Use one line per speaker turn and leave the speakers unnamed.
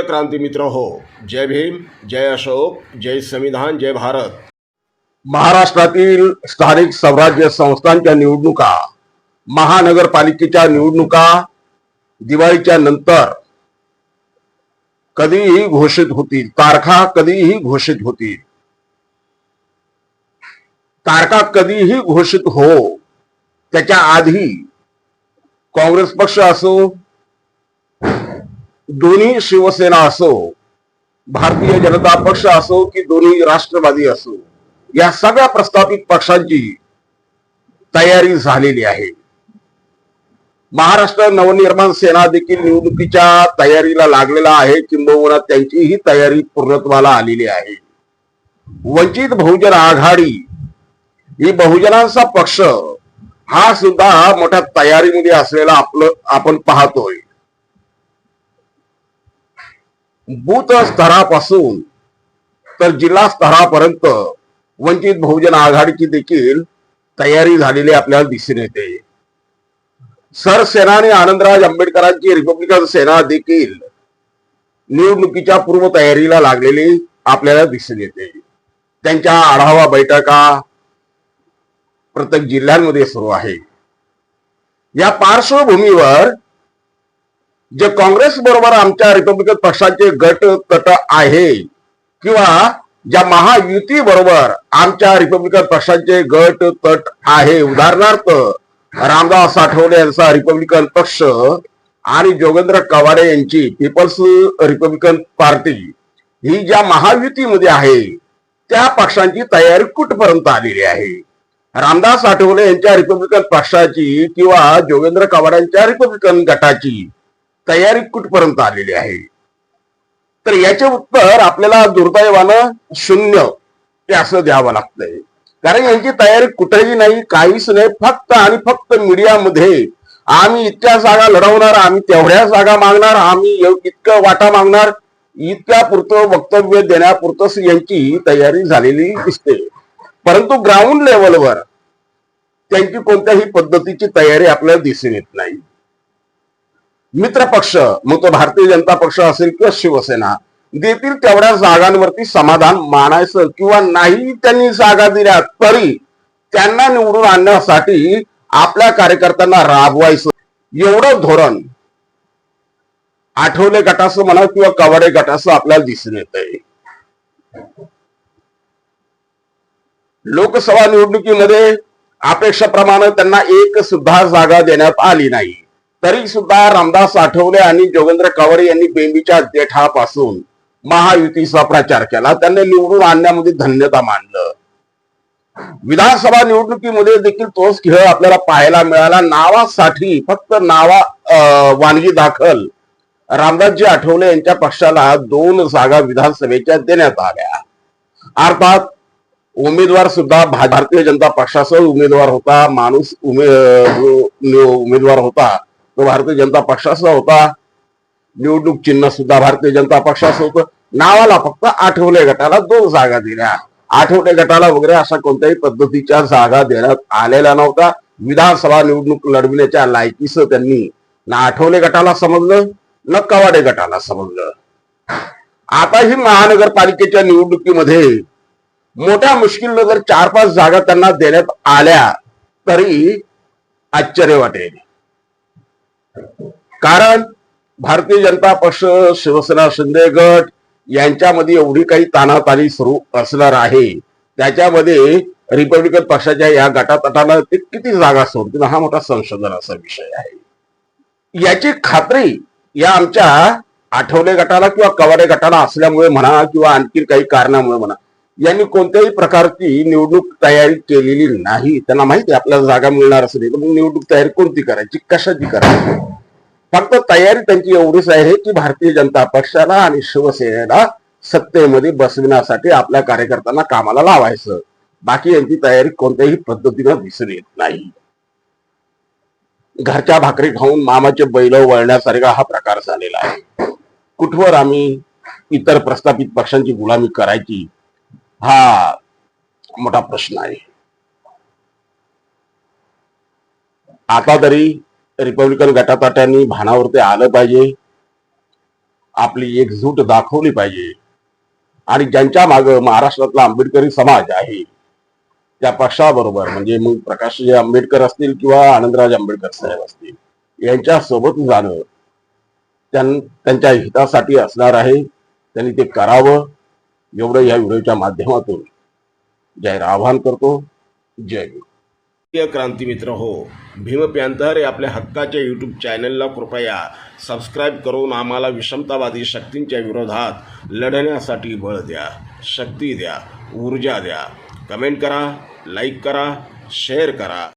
प्रिय क्रांती मित्र हो जय भीम जय अशोक जय संविधान जय भारत.
महाराष्ट्रातील स्थानिक स्वराज्य संस्थांच्या निवडणुका महानगरपालिकेच्या निवडणुका दिवाळीच्या नंतर कधीही घोषित होतील तारखा कधीही घोषित होतील. तारखा कधीही घोषित हो त्याच्या आधी काँग्रेस पक्ष असो दोन्ही शिवसेना असो भारतीय जनता पक्ष असो की दोन्ही राष्ट्रवादी असो या सगळ्या प्रस्थापित पक्षांची तयारी झालेली आहे. महाराष्ट्र नवनिर्माण सेना देखील निवडणुकीच्या तयारीला लागलेला आहे. किंबहुना त्यांचीही तयारी पूर्णत्वाला आलेली आहे. वंचित बहुजन आघाडी ही बहुजनांचा पक्ष हा सुद्धा मोठ्या तयारीमध्ये असलेला आपलं आपण पाहतोय. बूथ स्तरापासून तर जिल्हा स्तरापर्यंत वंचित बहुजन आघाडीची देखील तयारी झालेली आपल्याला दिसून येते. सरसेना आणि आनंदराज आंबेडकरांची रिपब्लिकन सेना देखील निवडणुकीच्या पूर्वतयारीला लागलेली आपल्याला दिसून येते. त्यांच्या आढावा बैठका प्रत्येक जिल्ह्यांमध्ये सुरू आहे या पार्श्वभूमीवर जे काँग्रेस बरोबर आमच्या रिपब्लिकन पक्षाचे गट तट आहे किंवा ज्या महायुती बरोबर आमच्या रिपब्लिकन पक्षाचे गट तट आहे उदाहरणार्थ रामदास आठवले यांचा रिपब्लिकन पक्ष आणि जोगेंद्र कवाडे यांची पीपल्स रिपब्लिकन पार्टी ही ज्या महायुतीमध्ये आहे त्या पक्षांची तयारी कुठपर्यंत आलेली आहे? रामदास आठवले यांच्या रिपब्लिकन पक्षाची किंवा जोगेंद्र कवाड्यांच्या रिपब्लिकन गटाची तयारी कुठपर्यंत आलेली आहे? तर याचे उत्तर आपल्याला दुर्दैवानं शून्य ते असं द्यावं लागतंय. कारण यांची तयारी कुठेही नाही काहीच नाही फक्त आणि फक्त मीडियामध्ये आम्ही इतक्या जागा लढवणार आम्ही तेवढ्या जागा मागणार आम्ही इतकं वाटा मागणार इतक्या पुरतं वक्तव्य देण्यापुरतच यांची तयारी झालेली दिसते. परंतु ग्राउंड लेवलवर त्यांची कोणत्याही पद्धतीची तयारी आपल्याला दिसून येत नाही. मित्र पक्ष मग तो भारतीय जनता पक्ष असेल किंवा शिवसेना देतील तेवढ्या जागांवरती समाधान मानायचं किंवा नाही त्यांनी जागा दिल्या तरी त्यांना निवडून आणण्यासाठी आपल्या कार्यकर्त्यांना राबवायचं. एवढं धोरण आठवले गटाचं म्हणा किंवा कवाडे गटाचं आपल्याला दिसून येत आहे लोकसभा निवडणुकीमध्ये अपेक्षेप्रमाणे त्यांना एक सुद्धा जागा देण्यात आली नाही. तरी सुद्धा रामदास आठवले आणि जोगेंद्र कवरे यांनी बेंबीच्या देठापासून महायुतीचा प्रचार केला. त्यांनी निवडून आणण्यामध्ये धन्यता मानलं. विधानसभा निवडणुकीमध्ये देखील तोच खेळ आपल्याला पाहायला मिळाला. नावासाठी फक्त नावा वानगी दाखल रामदासजी आठवले यांच्या पक्षाला दोन जागा विधानसभेच्या देण्यात आल्या. अर्थात उमेदवार सुद्धा भारतीय जनता पक्षासह उमेदवार होता माणूस उमेदवार होता तो भारतीय जनता पक्षाचा होता निवडणूक चिन्ह सुद्धा भारतीय जनता पक्षाचं होतं. नावाला फक्त आठवले गटाला दोन जागा दिल्या. आठवले गटाला वगैरे अशा कोणत्याही पद्धतीच्या जागा देण्यात आलेल्या नव्हत्या. विधानसभा निवडणूक लढविण्याच्या लायकीचं त्यांनी ना आठवले गटाला समजलं न कवाडे गटाला समजलं. आता ही महानगरपालिकेच्या निवडणुकीमध्ये मोठ्या मुश्किलनं जर चार पाच जागा त्यांना देण्यात आल्या तरी आश्चर्य वाटेल. कारण भारतीय जनता पक्ष शिवसेना शिंदे गट यांच्यामध्ये एवढी काही तानातानी सुरू असणार आहे. त्याच्यामध्ये रिपब्लिकन पक्षाच्या या गटातटाला ते किती जागा सोडतील हा मोठा संशोधनाचा विषय आहे. याची खात्री या आमच्या आठवले गटाला किंवा कवाडे गटाला असल्यामुळे म्हणा किंवा आणखी काही कारणामुळे म्हणा यांनी कोणत्याही प्रकारची निवडणूक तयारी केलेली नाही. त्यांना माहिती आहे आपल्याला जागा मिळणार असेल नाही. मग निवडणूक तयारी कोणती करायची? कशाची करायची? फक्त तयारी त्यांची एवढीच आहे की भारतीय जनता पक्षाला आणि शिवसेनेला सत्तेमध्ये बसविण्यासाठी आपल्या कार्यकर्त्यांना कामाला लावायचं. बाकी यांची तयारी कोणत्याही पद्धतीनं दिसून येत नाही. घरच्या भाकरी खाऊन मामाचे बैल वळण्यासारखा हा प्रकार झालेला आहे. कुठवर आम्ही इतर प्रस्थापित पक्षांची गुलामी करायची? हा. मोठा प्रश्न आहे. आता तरी रिपब्लिकन गटाताट्यांनी भानावरती आलं पाहिजे. आपली एकजूट दाखवली पाहिजे. आणि ज्यांच्या माग महाराष्ट्रातला आंबेडकरी समाज आहे त्या पक्षाबरोबर म्हणजे मग प्रकाशजी आंबेडकर असतील किंवा आनंदराज आंबेडकर साहेब असतील यांच्या सोबत जाणं त्यां त्यांच्या हितासाठी असणार आहे. त्यांनी ते करावं. एवढं या व्हिडिओच्या माध्यमातून जाहीर आवाहन करतो. जय
प्रिय क्रांती मित्र हो भीम प्यांतर आपल्या हक्काच्या यूट्यूब चॅनलला कृपया सबस्क्राईब करून आम्हाला विषमतावादी शक्तींच्या विरोधात लढण्यासाठी बळ द्या शक्ती द्या ऊर्जा द्या. कमेंट करा लाईक करा शेअर करा.